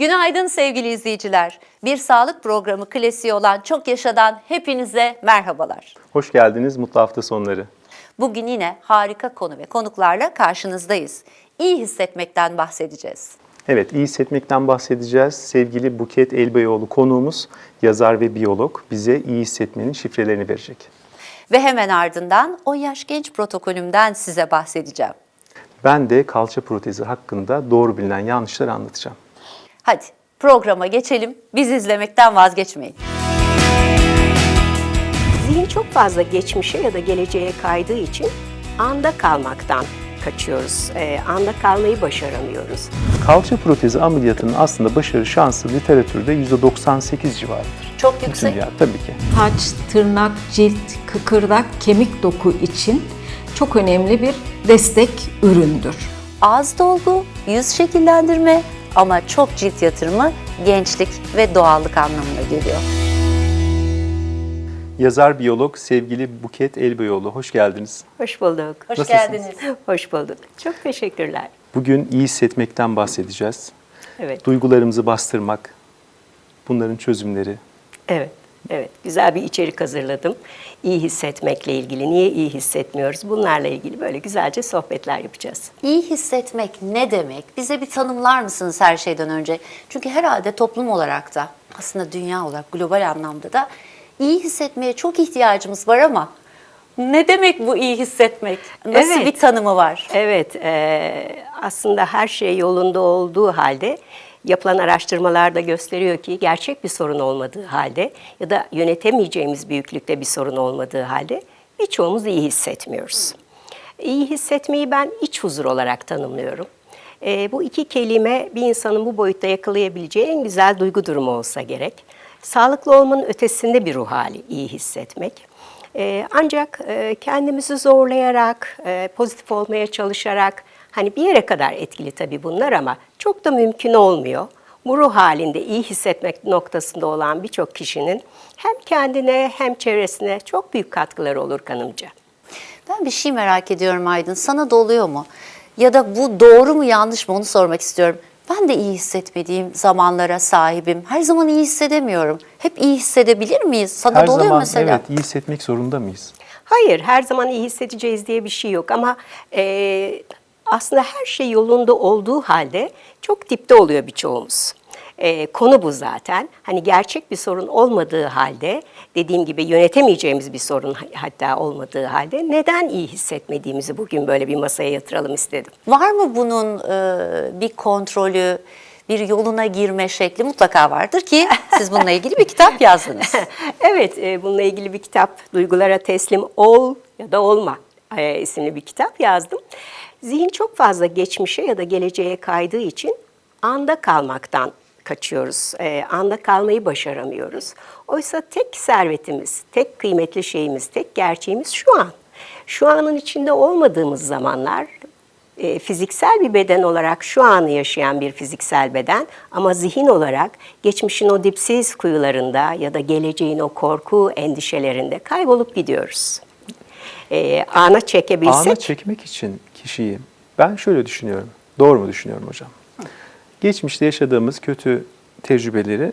Günaydın sevgili izleyiciler. Bir sağlık programı klasiği olan Çok Yaşadan hepinize merhabalar. Hoş geldiniz, mutlu hafta sonları. Bugün yine harika konu ve konuklarla karşınızdayız. İyi hissetmekten bahsedeceğiz. Evet, iyi hissetmekten bahsedeceğiz. Sevgili Buket Elbeyoğlu konuğumuz, yazar ve biyolog bize iyi hissetmenin şifrelerini verecek. Ve hemen ardından o yaş genç protokolümden size bahsedeceğim. Ben de kalça protezi hakkında doğru bilinen yanlışları anlatacağım. Hadi programa geçelim. Biz izlemekten vazgeçmeyin. Zihin çok fazla geçmişe ya da geleceğe kaydığı için anda kalmaktan kaçıyoruz. Ee, anda kalmayı başaramıyoruz. Kalça protezi ameliyatının aslında başarı şansı literatürde %98 civarıdır. Çok yüksek. dünya tabii ki. Taç, tırnak, cilt, kıkırdak, kemik doku için çok önemli bir destek üründür. Ağız dolgu, yüz şekillendirme ama çok cilt yatırımı gençlik ve doğallık anlamına geliyor. Yazar biyolog sevgili Buket Elbeyoğlu, hoş geldiniz. Hoş bulduk. Hoş Nasılsınız? geldiniz. Hoş bulduk. Çok teşekkürler. Bugün iyi hissetmekten bahsedeceğiz. Evet, Duygularımızı bastırmak, bunların çözümleri, evet, evet. Güzel bir içerik hazırladım. İyi hissetmekle ilgili. Niye iyi hissetmiyoruz? Bunlarla ilgili böyle güzelce sohbetler yapacağız. İyi hissetmek ne demek? Bize bir tanımlar mısınız her şeyden önce? Çünkü herhalde toplum olarak da aslında dünya olarak global anlamda da iyi hissetmeye çok ihtiyacımız var ama ne demek bu iyi hissetmek? Nasıl Evet. bir tanımı var? Evet, e, aslında her şey yolunda olduğu halde yapılan araştırmalar da gösteriyor ki gerçek bir sorun olmadığı halde ya da yönetemeyeceğimiz büyüklükte bir sorun olmadığı halde birçoğumuz iyi hissetmiyoruz. İyi hissetmeyi ben iç huzur olarak tanımlıyorum. E, bu iki kelime bir insanın bu boyutta yakalayabileceği en güzel duygu durumu olsa gerek. Sağlıklı olmanın ötesinde bir ruh hali iyi hissetmek. Ee, ancak e, kendimizi zorlayarak, e, pozitif olmaya çalışarak, hani bir yere kadar etkili tabii bunlar ama çok da mümkün olmuyor. Bu ruh halinde iyi hissetmek noktasında olan birçok kişinin hem kendine hem çevresine çok büyük katkıları olur kanımca. Ben bir şey merak ediyorum Aydın. Sana da oluyor mu? Ya da bu doğru mu yanlış mı onu sormak istiyorum. Ben de iyi hissetmediğim zamanlara sahibim. Her zaman iyi hissedemiyorum. Hep iyi hissedebilir miyiz? Sana her da oluyor zaman mesela. evet iyi hissetmek zorunda mıyız? Hayır, her zaman iyi hissedeceğiz diye bir şey yok ama e, aslında her şey yolunda olduğu halde çok dipte oluyor birçoğumuz. E, konu bu zaten. Hani gerçek bir sorun olmadığı halde, dediğim gibi yönetemeyeceğimiz bir sorun hatta olmadığı halde neden iyi hissetmediğimizi bugün böyle bir masaya yatıralım istedim. Var mı bunun e, bir kontrolü, bir yoluna girme şekli mutlaka vardır ki siz bununla ilgili bir kitap yazdınız. evet, e, bununla ilgili bir kitap, Duygulara Teslim Ol ya da Olma e, isimli bir kitap yazdım. Zihin çok fazla geçmişe ya da geleceğe kaydığı için anda kalmaktan kaçıyoruz. E, anda kalmayı başaramıyoruz. Oysa tek servetimiz, tek kıymetli şeyimiz, tek gerçeğimiz şu an. Şu anın içinde olmadığımız zamanlar e, fiziksel bir beden olarak şu anı yaşayan bir fiziksel beden ama zihin olarak geçmişin o dipsiz kuyularında ya da geleceğin o korku endişelerinde kaybolup gidiyoruz. E, ana çekebilsek Ana çekmek için kişiyi ben şöyle düşünüyorum. Doğru mu düşünüyorum hocam? Geçmişte yaşadığımız kötü tecrübeleri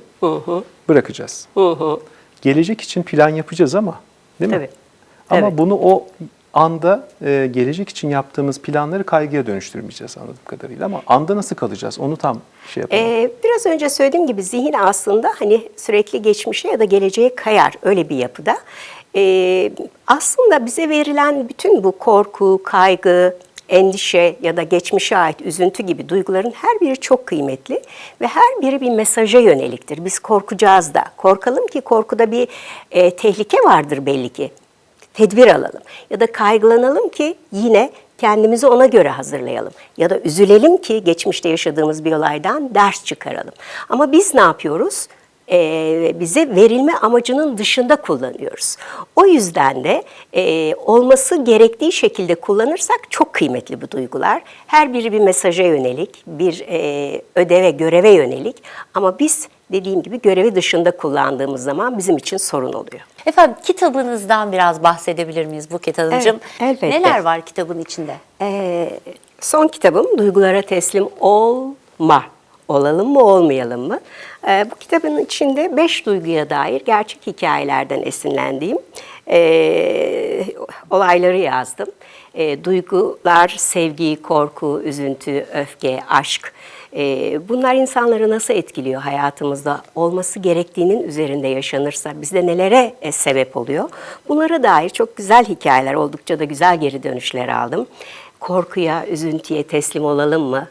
bırakacağız. Gelecek için plan yapacağız ama değil mi? Evet. Ama Evet. bunu o anda e, gelecek için yaptığımız planları kaygıya dönüştürmeyeceğiz anladığım kadarıyla ama anda nasıl kalacağız? Onu tam şey yapalım. Ee, biraz önce söylediğim gibi zihin aslında hani sürekli geçmişe ya da geleceğe kayar öyle bir yapıda. Ee, aslında bize verilen bütün bu korku, kaygı, endişe ya da geçmişe ait üzüntü gibi duyguların her biri çok kıymetli ve her biri bir mesaja yöneliktir. Biz korkacağız da. Korkalım ki korkuda bir e, tehlike vardır belli ki tedbir alalım. Ya da kaygılanalım ki yine kendimizi ona göre hazırlayalım. Ya da üzülelim ki geçmişte yaşadığımız bir olaydan ders çıkaralım. Ama biz ne yapıyoruz? Ee, bize verilme amacının dışında kullanıyoruz. O yüzden de e, olması gerektiği şekilde kullanırsak çok kıymetli bu duygular. Her biri bir mesaja yönelik, bir e, ödeve, göreve yönelik. Ama biz dediğim gibi görevi dışında kullandığımız zaman bizim için sorun oluyor. Efendim kitabınızdan biraz bahsedebilir miyiz Buket Hanımcığım? Evet, elbette. Neler var kitabın içinde? Ee, son kitabım Duygulara Teslim Olma. Olalım mı olmayalım mı? Ee, bu kitabın içinde beş duyguya dair gerçek hikayelerden esinlendiğim e, olayları yazdım. E, duygular, sevgi, korku, üzüntü, öfke, aşk. bunlar insanları nasıl etkiliyor hayatımızda? Olması gerektiğinin üzerinde yaşanırsa bizde nelere e, sebep oluyor? Bunlara dair çok güzel hikayeler, oldukça da güzel geri dönüşler aldım. Korkuya, üzüntüye teslim olalım mı?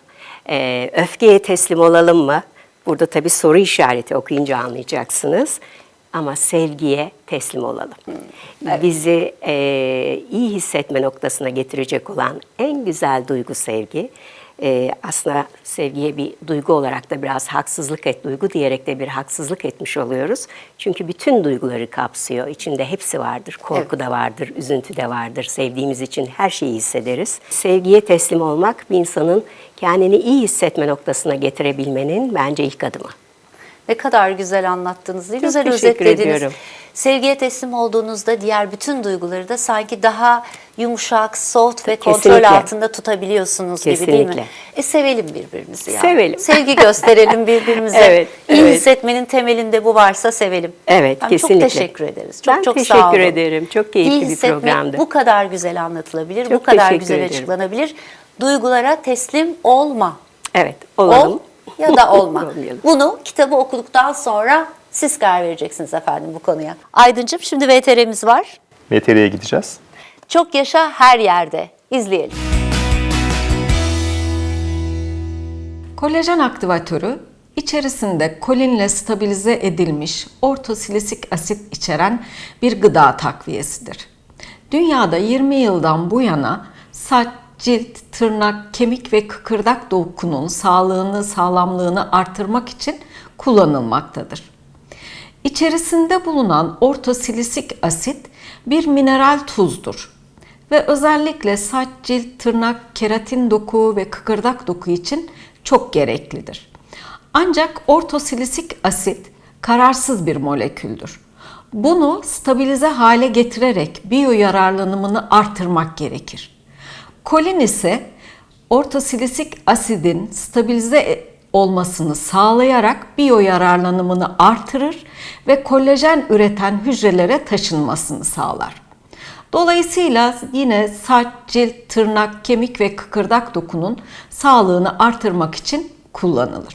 E, öfkeye teslim olalım mı? Burada tabii soru işareti okuyunca anlayacaksınız. Ama sevgiye teslim olalım. Bizi e, iyi hissetme noktasına getirecek olan en güzel duygu sevgi. E, aslında sevgiye bir duygu olarak da biraz haksızlık et, duygu diyerek de bir haksızlık etmiş oluyoruz. Çünkü bütün duyguları kapsıyor. İçinde hepsi vardır. Korku da vardır, üzüntü de vardır. Sevdiğimiz için her şeyi hissederiz. Sevgiye teslim olmak bir insanın kendini iyi hissetme noktasına getirebilmenin bence ilk adımı. Ne kadar güzel anlattınız, ne Çok güzel teşekkür özetlediniz. ediyorum. Sevgiye teslim olduğunuzda diğer bütün duyguları da sanki daha yumuşak, soft ve kontrol Kesinlikle. altında tutabiliyorsunuz gibi değil mi? Kesinlikle. E sevelim birbirimizi ya. Sevelim. Sevgi gösterelim birbirimize. Evet, İyi evet. hissetmenin temelinde bu varsa sevelim. Evet, Ben kesinlikle. Çok teşekkür ederiz. Çok Ben çok teşekkür sağ olun. ederim. Çok keyifli İyi bir programdı. bu kadar güzel anlatılabilir, bu Çok kadar teşekkür güzel ederim. açıklanabilir. Duygulara teslim olma. Evet, olalım. Ol ya da olma. Bunu kitabı okuduktan sonra siz karar vereceksiniz efendim bu konuya. Aydıncığım şimdi VTR'miz var. VTR'ye gideceğiz. Çok yaşa her yerde. İzleyelim. Kolajen aktivatörü içerisinde kolinle stabilize edilmiş ortosilisik asit içeren bir gıda takviyesidir. Dünyada 20 yıldan bu yana saç, cilt, tırnak, kemik ve kıkırdak dokunun sağlığını, sağlamlığını artırmak için kullanılmaktadır. İçerisinde bulunan ortosilisik asit bir mineral tuzdur ve özellikle saç, cilt, tırnak, keratin doku ve kıkırdak doku için çok gereklidir. Ancak ortosilisik asit kararsız bir moleküldür. Bunu stabilize hale getirerek biyo yararlanımını artırmak gerekir. Kolin ise ortosilisik asidin stabilize olmasını sağlayarak biyo yararlanımını artırır ve kolajen üreten hücrelere taşınmasını sağlar. Dolayısıyla yine saç, cilt, tırnak, kemik ve kıkırdak dokunun sağlığını artırmak için kullanılır.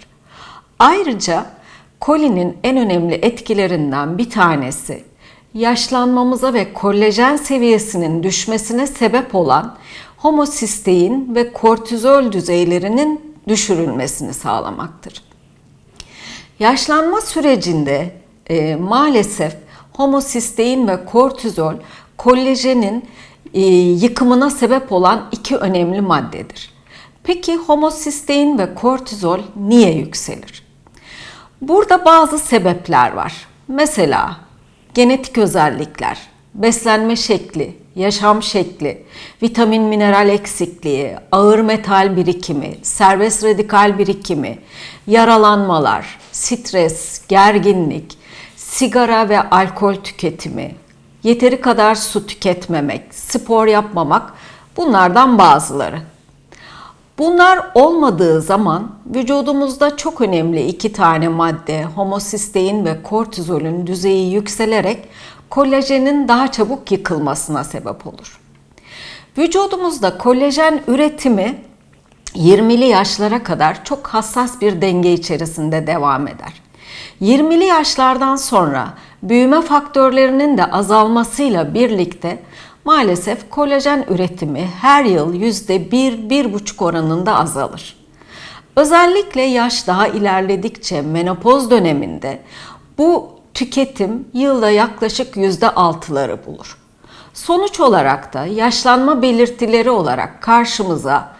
Ayrıca kolinin en önemli etkilerinden bir tanesi yaşlanmamıza ve kolajen seviyesinin düşmesine sebep olan homosistein ve kortizol düzeylerinin düşürülmesini sağlamaktır. Yaşlanma sürecinde e, maalesef homosistein ve kortizol kolajenin e, yıkımına sebep olan iki önemli maddedir. Peki homosistein ve kortizol niye yükselir? Burada bazı sebepler var. Mesela genetik özellikler, beslenme şekli, yaşam şekli, vitamin mineral eksikliği, ağır metal birikimi, serbest radikal birikimi, yaralanmalar, stres, gerginlik, sigara ve alkol tüketimi, yeteri kadar su tüketmemek, spor yapmamak bunlardan bazıları. Bunlar olmadığı zaman vücudumuzda çok önemli iki tane madde homosistein ve kortizolün düzeyi yükselerek kolajenin daha çabuk yıkılmasına sebep olur. Vücudumuzda kolajen üretimi 20'li yaşlara kadar çok hassas bir denge içerisinde devam eder. 20'li yaşlardan sonra büyüme faktörlerinin de azalmasıyla birlikte maalesef kolajen üretimi her yıl %1-1,5 oranında azalır. Özellikle yaş daha ilerledikçe menopoz döneminde bu tüketim yılda yaklaşık %6'ları bulur. Sonuç olarak da yaşlanma belirtileri olarak karşımıza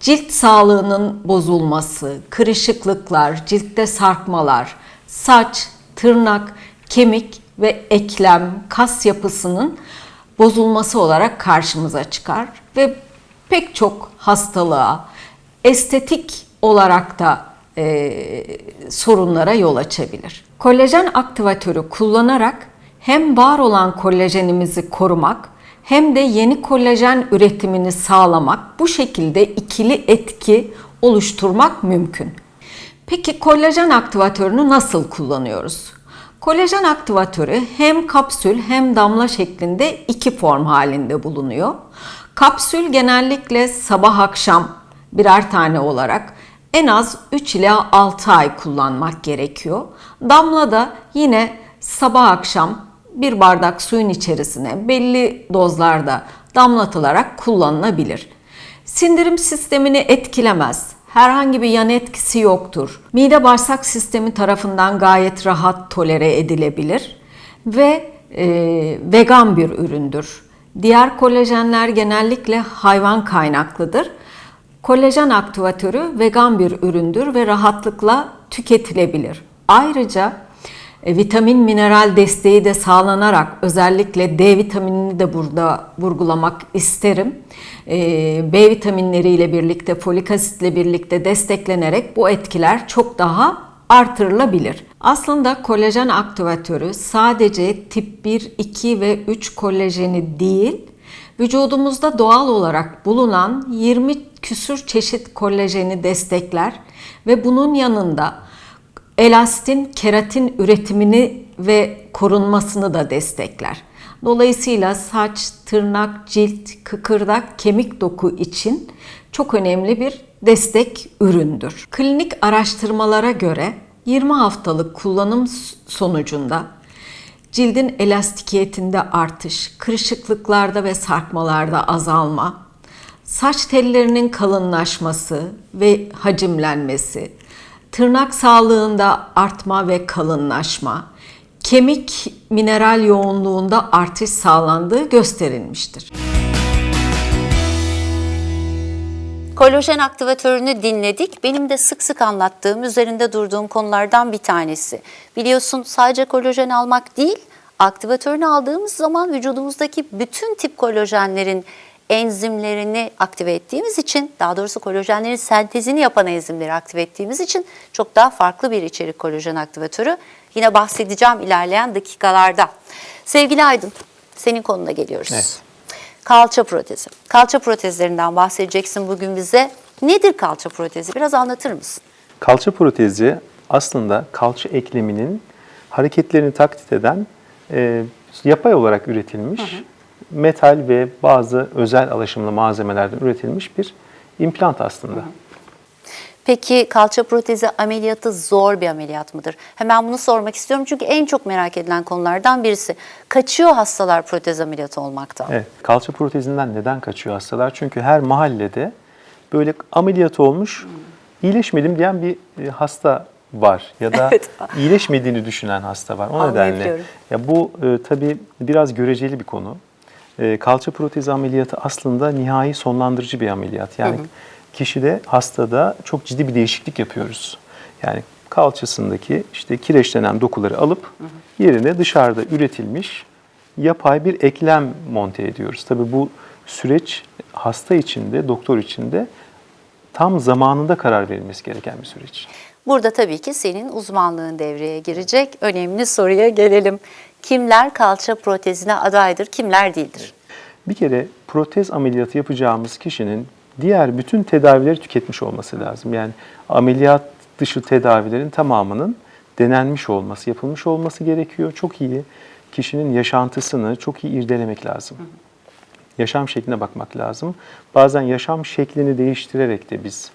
cilt sağlığının bozulması, kırışıklıklar, ciltte sarkmalar, saç, tırnak, kemik ve eklem, kas yapısının bozulması olarak karşımıza çıkar ve pek çok hastalığa, estetik olarak da e, sorunlara yol açabilir. Kolajen aktivatörü kullanarak hem var olan kolajenimizi korumak hem de yeni kolajen üretimini sağlamak bu şekilde ikili etki oluşturmak mümkün. Peki kolajen aktivatörünü nasıl kullanıyoruz? Kolajen aktivatörü hem kapsül hem damla şeklinde iki form halinde bulunuyor. Kapsül genellikle sabah akşam birer tane olarak en az 3 ila 6 ay kullanmak gerekiyor. Damla da yine sabah akşam bir bardak suyun içerisine belli dozlarda damlatılarak kullanılabilir. Sindirim sistemini etkilemez. Herhangi bir yan etkisi yoktur. Mide bağırsak sistemi tarafından gayet rahat tolere edilebilir ve e, vegan bir üründür. Diğer kolajenler genellikle hayvan kaynaklıdır. Kolajen aktivatörü vegan bir üründür ve rahatlıkla tüketilebilir. Ayrıca e, vitamin mineral desteği de sağlanarak özellikle D vitaminini de burada vurgulamak isterim. E, B vitaminleriyle birlikte folik asitle birlikte desteklenerek bu etkiler çok daha artırılabilir. Aslında kolajen aktivatörü sadece tip 1, 2 ve 3 kolajeni değil, vücudumuzda doğal olarak bulunan 20 küsür çeşit kolajeni destekler ve bunun yanında elastin, keratin üretimini ve korunmasını da destekler. Dolayısıyla saç, tırnak, cilt, kıkırdak, kemik doku için çok önemli bir destek üründür. Klinik araştırmalara göre 20 haftalık kullanım sonucunda cildin elastikiyetinde artış, kırışıklıklarda ve sarkmalarda azalma, saç tellerinin kalınlaşması ve hacimlenmesi, tırnak sağlığında artma ve kalınlaşma, kemik mineral yoğunluğunda artış sağlandığı gösterilmiştir. Kolajen aktivatörünü dinledik. Benim de sık sık anlattığım, üzerinde durduğum konulardan bir tanesi. Biliyorsun sadece kolajen almak değil, aktivatörünü aldığımız zaman vücudumuzdaki bütün tip kolajenlerin enzimlerini aktive ettiğimiz için, daha doğrusu kolajenlerin sentezini yapan enzimleri aktive ettiğimiz için çok daha farklı bir içerik kolajen aktivatörü. Yine bahsedeceğim ilerleyen dakikalarda. Sevgili Aydın, senin konuna geliyoruz. Evet. Kalça protezi. Kalça protezlerinden bahsedeceksin bugün bize. Nedir kalça protezi? Biraz anlatır mısın? Kalça protezi aslında kalça ekleminin hareketlerini taklit eden e, yapay olarak üretilmiş metal ve bazı özel alaşımlı malzemelerden üretilmiş bir implant aslında. Peki kalça protezi ameliyatı zor bir ameliyat mıdır? Hemen bunu sormak istiyorum çünkü en çok merak edilen konulardan birisi. Kaçıyor hastalar protez ameliyatı olmaktan. Evet, kalça protezinden neden kaçıyor hastalar? Çünkü her mahallede böyle ameliyat olmuş, iyileşmedim diyen bir e, hasta var ya da Evet. iyileşmediğini düşünen hasta var. O nedenle ya bu e, tabii biraz göreceli bir konu. E, kalça protezi ameliyatı aslında nihai sonlandırıcı bir ameliyat. Yani kişide, hastada çok ciddi bir değişiklik yapıyoruz. Yani kalçasındaki işte kireçlenen dokuları alıp yerine dışarıda üretilmiş yapay bir eklem monte ediyoruz. Tabii bu süreç hasta içinde, doktor içinde tam zamanında karar verilmesi gereken bir süreç. Burada tabii ki senin uzmanlığın devreye girecek. Önemli soruya gelelim. Kimler kalça protezine adaydır, kimler değildir? Bir kere protez ameliyatı yapacağımız kişinin diğer bütün tedavileri tüketmiş olması lazım. Yani ameliyat dışı tedavilerin tamamının denenmiş olması, yapılmış olması gerekiyor. Çok iyi kişinin yaşantısını çok iyi irdelemek lazım. Yaşam şekline bakmak lazım. Bazen yaşam şeklini değiştirerek de biz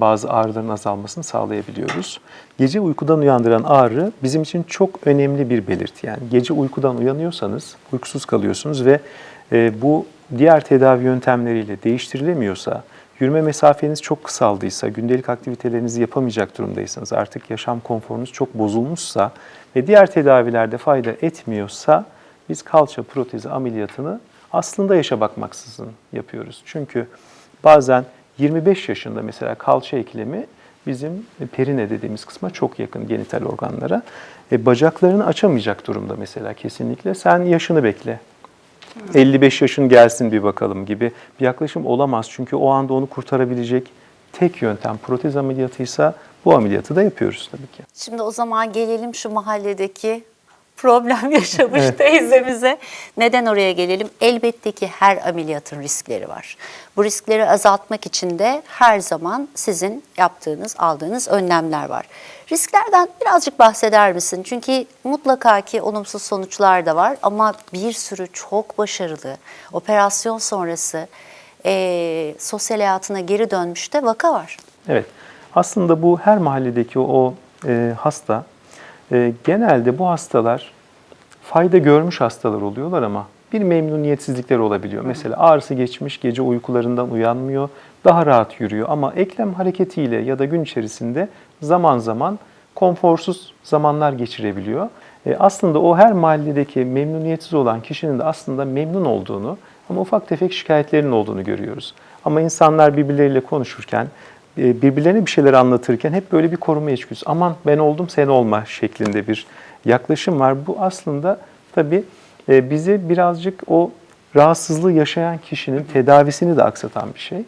bazı ağrıların azalmasını sağlayabiliyoruz. Gece uykudan uyandıran ağrı bizim için çok önemli bir belirti. Yani gece uykudan uyanıyorsanız, uykusuz kalıyorsunuz ve e, bu diğer tedavi yöntemleriyle değiştirilemiyorsa, yürüme mesafeniz çok kısaldıysa, gündelik aktivitelerinizi yapamayacak durumdaysanız, artık yaşam konforunuz çok bozulmuşsa ve diğer tedavilerde fayda etmiyorsa biz kalça protezi ameliyatını aslında yaşa bakmaksızın yapıyoruz. Çünkü bazen 25 yaşında mesela kalça eklemi bizim perine dediğimiz kısma çok yakın genital organlara. E, bacaklarını açamayacak durumda mesela kesinlikle. Sen yaşını bekle. 55 yaşın gelsin bir bakalım gibi bir yaklaşım olamaz. Çünkü o anda onu kurtarabilecek tek yöntem protez ameliyatıysa bu ameliyatı da yapıyoruz tabii ki. Şimdi o zaman gelelim şu mahalledeki problem yaşamış teyzemize. Neden oraya gelelim? Elbette ki her ameliyatın riskleri var. Bu riskleri azaltmak için de her zaman sizin yaptığınız, aldığınız önlemler var. Risklerden birazcık bahseder misin? Çünkü mutlaka ki olumsuz sonuçlar da var ama bir sürü çok başarılı operasyon sonrası eee, sosyal hayatına geri dönmüş de vaka var. Evet. Aslında bu her mahalledeki o e, hasta e, genelde bu hastalar fayda görmüş hastalar oluyorlar ama bir memnuniyetsizlikler olabiliyor. Mesela ağrısı geçmiş, gece uykularından uyanmıyor, daha rahat yürüyor ama eklem hareketiyle ya da gün içerisinde zaman zaman konforsuz zamanlar geçirebiliyor. E, aslında o her mahalledeki memnuniyetsiz olan kişinin de aslında memnun olduğunu ama ufak tefek şikayetlerinin olduğunu görüyoruz. Ama insanlar birbirleriyle konuşurken, birbirlerine bir şeyler anlatırken hep böyle bir koruma içgüdüsü. Aman ben oldum sen olma şeklinde bir yaklaşım var. Bu aslında tabii e, bizi birazcık o rahatsızlığı yaşayan kişinin tedavisini de aksatan bir şey.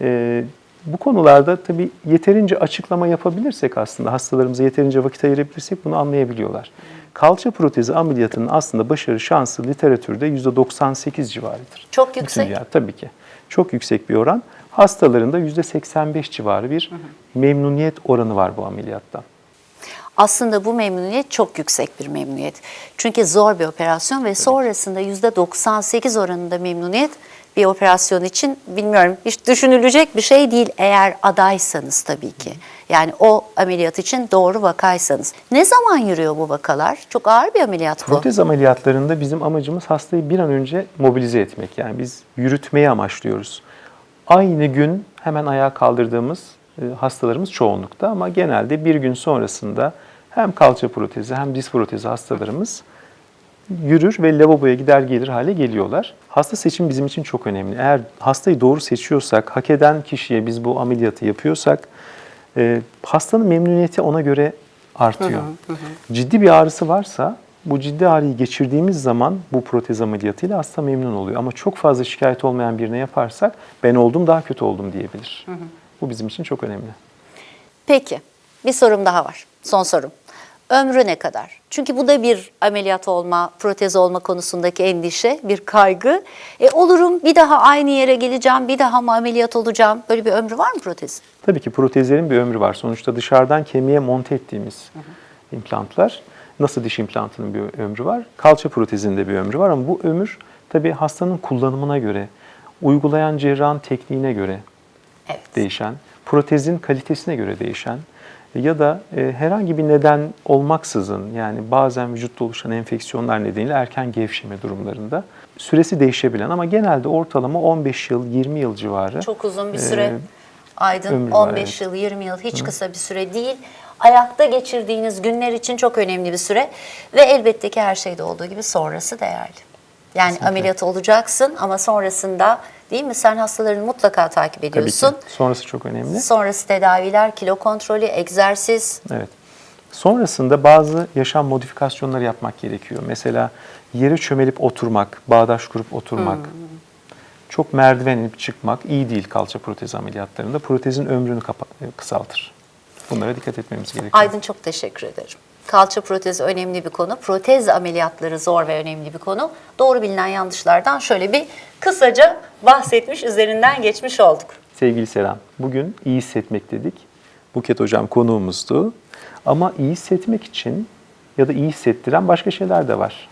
E, Bu konularda tabii yeterince açıklama yapabilirsek aslında hastalarımıza yeterince vakit ayırabilirsek bunu anlayabiliyorlar. Kalça protezi ameliyatının aslında başarı şansı literatürde %98 civarıdır. Çok Bütün yüksek. dünya- tabii ki. Çok yüksek bir oran. Hastalarında %85 civarı bir memnuniyet oranı var bu ameliyattan. Aslında bu memnuniyet çok yüksek bir memnuniyet. Çünkü zor bir operasyon ve sonrasında %98 oranında memnuniyet bir operasyon için bilmiyorum hiç düşünülecek bir şey değil eğer adaysanız tabii ki. Yani o ameliyat için doğru vakaysanız. Ne zaman yürüyor bu vakalar? Çok ağır bir ameliyat bu. Protez ameliyatlarında bizim amacımız hastayı bir an önce mobilize etmek. Yani biz yürütmeyi amaçlıyoruz. Aynı gün hemen ayağa kaldırdığımız e, hastalarımız çoğunlukta ama genelde bir gün sonrasında hem kalça protezi hem diz protezi hastalarımız yürür ve lavaboya gider gelir hale geliyorlar. Hasta seçim bizim için çok önemli. Eğer hastayı doğru seçiyorsak, hak eden kişiye biz bu ameliyatı yapıyorsak, e, hastanın memnuniyeti ona göre artıyor. Ciddi bir ağrısı varsa bu ciddi ağrıyı geçirdiğimiz zaman bu protez ameliyatıyla hasta memnun oluyor. Ama çok fazla şikayet olmayan birine yaparsak ben oldum daha kötü oldum diyebilir. Bu bizim için çok önemli. Peki bir sorum daha var. Son sorum. Ömrü ne kadar? Çünkü bu da bir ameliyat olma, protez olma konusundaki endişe, bir kaygı. E olurum bir daha aynı yere geleceğim, bir daha mı ameliyat olacağım? Böyle bir ömrü var mı protezin? Tabii ki protezlerin bir ömrü var. Sonuçta dışarıdan kemiğe monte ettiğimiz implantlar. Nasıl diş implantının bir ömrü var? Kalça protezinde bir ömrü var ama bu ömür tabii hastanın kullanımına göre, uygulayan cerrahın tekniğine göre Evet. değişen, protezin kalitesine göre değişen ya da e, herhangi bir neden olmaksızın yani bazen vücutta oluşan enfeksiyonlar nedeniyle erken gevşeme durumlarında süresi değişebilen ama genelde ortalama 15 yıl, 20 yıl civarı. Çok uzun bir süre. e, Aydın ömrü var, 15 evet. yıl, 20 yıl hiç kısa bir süre değil. Ayakta geçirdiğiniz günler için çok önemli bir süre ve elbette ki her şeyde olduğu gibi sonrası değerli. Yani ameliyat olacaksın ama sonrasında değil mi sen hastalarını mutlaka takip Tabii ediyorsun. ki. Sonrası çok önemli. Sonrası tedaviler, kilo kontrolü, egzersiz. Evet. Sonrasında bazı yaşam modifikasyonları yapmak gerekiyor. Mesela yere çömelip oturmak, bağdaş kurup oturmak, çok merdiven inip çıkmak iyi değil kalça protezi ameliyatlarında. Protezin ömrünü kapa- kısaltır. Bunlara dikkat etmemiz gerekiyor. Aydın çok teşekkür ederim. Kalça protezi önemli bir konu. Protez ameliyatları zor ve önemli bir konu. Doğru bilinen yanlışlardan şöyle bir kısaca bahsetmiş, üzerinden geçmiş olduk. Sevgili Selam, bugün iyi hissetmek dedik. Buket Hocam konuğumuzdu. Ama iyi hissetmek için ya da iyi hissettiren başka şeyler de var.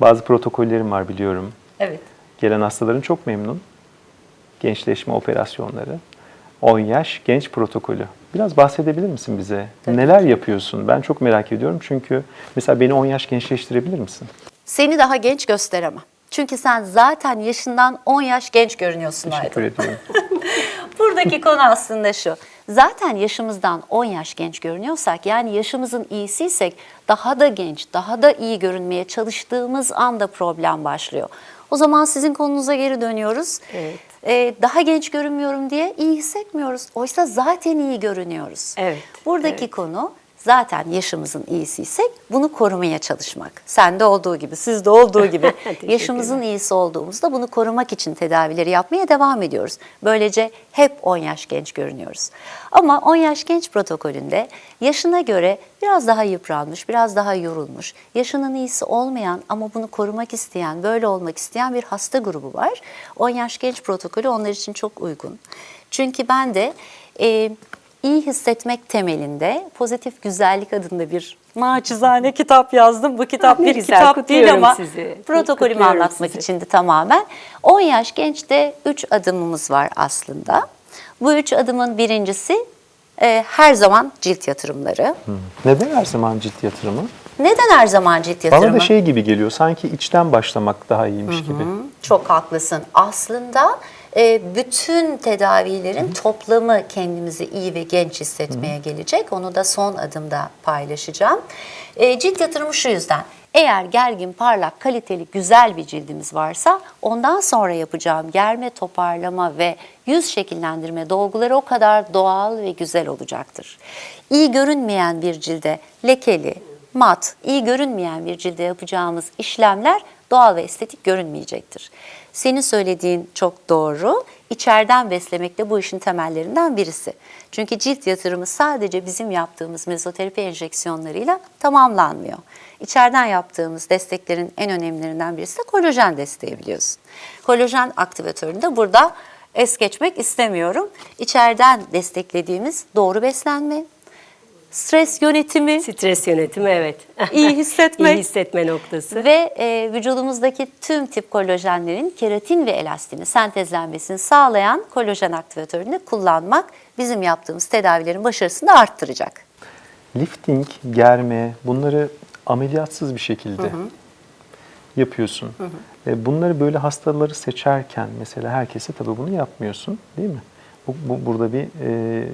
Bazı protokollerim var biliyorum. Evet. Gelen hastaların çok memnun. Gençleşme operasyonları. 10 yaş genç protokolü. Biraz bahsedebilir misin bize? Neler yapıyorsun? Ben çok merak ediyorum çünkü mesela beni 10 yaş gençleştirebilir misin? Seni daha genç gösteremem. Çünkü sen zaten yaşından 10 yaş genç görünüyorsun Teşekkür Aydın. ediyorum. Buradaki konu aslında şu. Zaten yaşımızdan 10 yaş genç görünüyorsak yani yaşımızın iyisiysek daha da genç, daha da iyi görünmeye çalıştığımız anda problem başlıyor. O zaman sizin konunuza geri dönüyoruz. Evet. Ee, daha genç görünmüyorum diye iyi hissetmiyoruz. Oysa zaten iyi görünüyoruz. Evet, Buradaki evet. konu zaten yaşımızın iyisiysek bunu korumaya çalışmak. Sende olduğu gibi, sizde olduğu gibi yaşımızın iyisi olduğumuzda bunu korumak için tedavileri yapmaya devam ediyoruz. Böylece hep 10 yaş genç görünüyoruz. Ama 10 yaş genç protokolünde yaşına göre biraz daha yıpranmış, biraz daha yorulmuş, yaşının iyisi olmayan ama bunu korumak isteyen, böyle olmak isteyen bir hasta grubu var. 10 yaş genç protokolü onlar için çok uygun. Çünkü ben de e, iyi hissetmek temelinde pozitif güzellik adında bir naçizane kitap yazdım. Bu kitap Ne bir güzel, kitap değil ama sizi. protokolümü Kutluyorum anlatmak sizi. içindi tamamen. 10 yaş gençte 3 adımımız var aslında. Bu üç adımın birincisi e, her zaman cilt yatırımları. Neden her zaman cilt yatırımı? Neden her zaman cilt yatırımı? Bana da şey gibi geliyor, sanki içten başlamak daha iyiymiş gibi. Çok haklısın. Aslında e, bütün tedavilerin toplamı kendimizi iyi ve genç hissetmeye gelecek. Onu da son adımda paylaşacağım. E, cilt yatırımı şu yüzden. Eğer gergin, parlak, kaliteli, güzel bir cildimiz varsa ondan sonra yapacağım germe, toparlama ve yüz şekillendirme dolguları o kadar doğal ve güzel olacaktır. İyi görünmeyen bir cilde lekeli, mat, iyi görünmeyen bir cilde yapacağımız işlemler doğal ve estetik görünmeyecektir. Senin söylediğin çok doğru. İçeriden beslemek de bu işin temellerinden birisi. Çünkü cilt yatırımı sadece bizim yaptığımız mezoterapi enjeksiyonlarıyla tamamlanmıyor. İçeriden yaptığımız desteklerin en önemlilerinden birisi de kolajen desteği biliyorsun. Kolajen aktivatörünü de burada es geçmek istemiyorum. İçeriden desteklediğimiz doğru beslenme, stres yönetimi, Stres yönetimi evet. iyi hissetmek İyi hissetme noktası. ve e, vücudumuzdaki tüm tip kolajenlerin keratin ve elastini sentezlenmesini sağlayan kolajen aktivatörünü kullanmak bizim yaptığımız tedavilerin başarısını arttıracak. Lifting, germe bunları ameliyatsız bir şekilde yapıyorsun. E, Bunları böyle hastaları seçerken mesela herkese tabii bunu yapmıyorsun değil mi? Bu, bu burada bir e,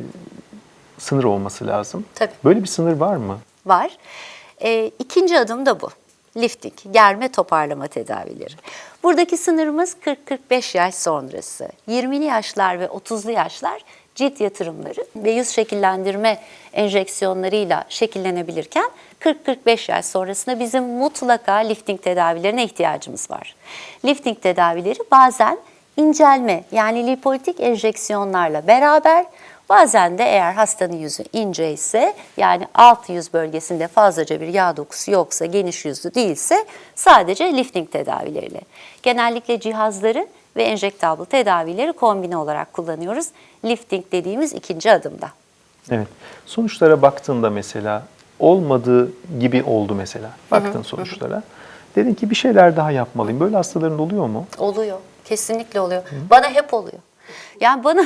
sınır olması lazım. Tabii. Böyle bir sınır var mı? var. E, ikinci adım da bu. Lifting, germe toparlama tedavileri. Buradaki sınırımız 40-45 yaş sonrası. 20'li yaşlar ve 30'lu yaşlar cilt yatırımları ve yüz şekillendirme enjeksiyonlarıyla şekillenebilirken 40-45 yaş sonrasında bizim mutlaka lifting tedavilerine ihtiyacımız var. Lifting tedavileri bazen incelme yani lipolitik enjeksiyonlarla beraber Bazen de eğer hastanın yüzü ince ise yani alt yüz bölgesinde fazlaca bir yağ dokusu yoksa geniş yüzlü değilse sadece lifting tedavileriyle. Genellikle cihazları ve enjektable tedavileri kombine olarak kullanıyoruz. Lifting dediğimiz ikinci adımda. Evet. Sonuçlara baktığında mesela olmadığı gibi oldu mesela. Baktın sonuçlara. Dedin ki bir şeyler daha yapmalıyım. Böyle hastaların oluyor mu? Oluyor. Kesinlikle oluyor. Bana hep oluyor. Yani bana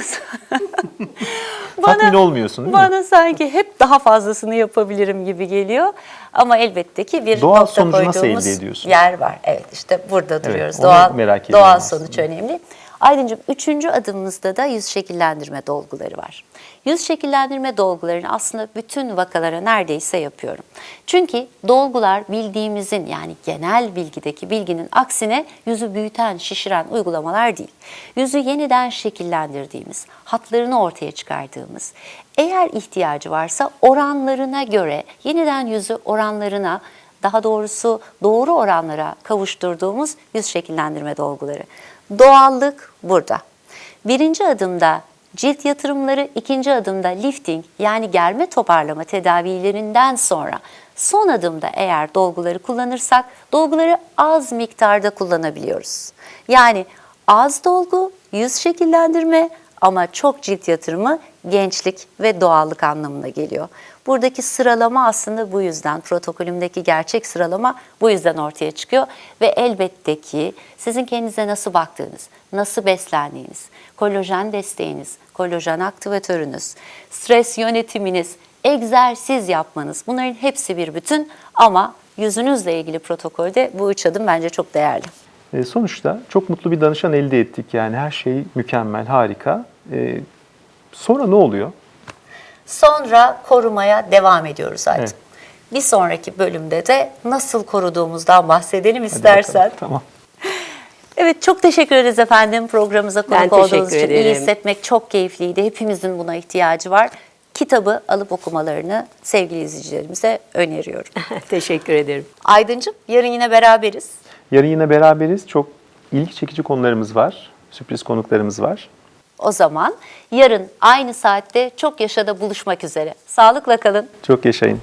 Tatmin olmuyorsun değil mi? Bana sanki hep daha fazlasını yapabilirim gibi geliyor. Ama elbette ki bir Doğal nokta sonucu nasıl elde ediyorsun? yer var. Evet işte burada duruyoruz. onu Doğal, merak ediyorum doğal aslında. sonuç önemli. Aydıncığım üçüncü adımımızda da yüz şekillendirme dolguları var. Yüz şekillendirme dolgularını aslında bütün vakalara neredeyse yapıyorum. Çünkü dolgular bildiğimizin yani genel bilgideki bilginin aksine yüzü büyüten, şişiren uygulamalar değil. Yüzü yeniden şekillendirdiğimiz, hatlarını ortaya çıkardığımız, eğer ihtiyacı varsa oranlarına göre yeniden yüzü oranlarına daha doğrusu doğru oranlara kavuşturduğumuz yüz şekillendirme dolguları. Doğallık burada. Birinci adımda cilt yatırımları, ikinci adımda lifting yani germe toparlama tedavilerinden sonra son adımda eğer dolguları kullanırsak dolguları az miktarda kullanabiliyoruz. Yani az dolgu, yüz şekillendirme ama çok cilt yatırımı gençlik ve doğallık anlamına geliyor. Buradaki sıralama aslında bu yüzden, protokolümdeki gerçek sıralama bu yüzden ortaya çıkıyor. Ve elbette ki sizin kendinize nasıl baktığınız, nasıl beslendiğiniz, kolajen desteğiniz, kolajen aktivatörünüz, stres yönetiminiz, egzersiz yapmanız bunların hepsi bir bütün ama yüzünüzle ilgili protokolde bu üç adım bence çok değerli. E, sonuçta çok mutlu bir danışan elde ettik. Yani her şey mükemmel, harika. E, sonra ne oluyor? Sonra korumaya devam ediyoruz artık. Evet. Bir sonraki bölümde de nasıl koruduğumuzdan bahsedelim istersen. bakalım. Tamam. Evet çok teşekkür ederiz efendim programımıza konuk Ben olduğunuz için. İyi ederim. hissetmek çok keyifliydi. Hepimizin buna ihtiyacı var. kitabı alıp okumalarını sevgili izleyicilerimize öneriyorum. Teşekkür ederim. Aydıncığım yarın yine beraberiz. Yarın yine beraberiz. Çok ilgi çekici konularımız var. Sürpriz konuklarımız var. O zaman yarın aynı saatte çok yaşada buluşmak üzere. Sağlıkla kalın. Çok yaşayın.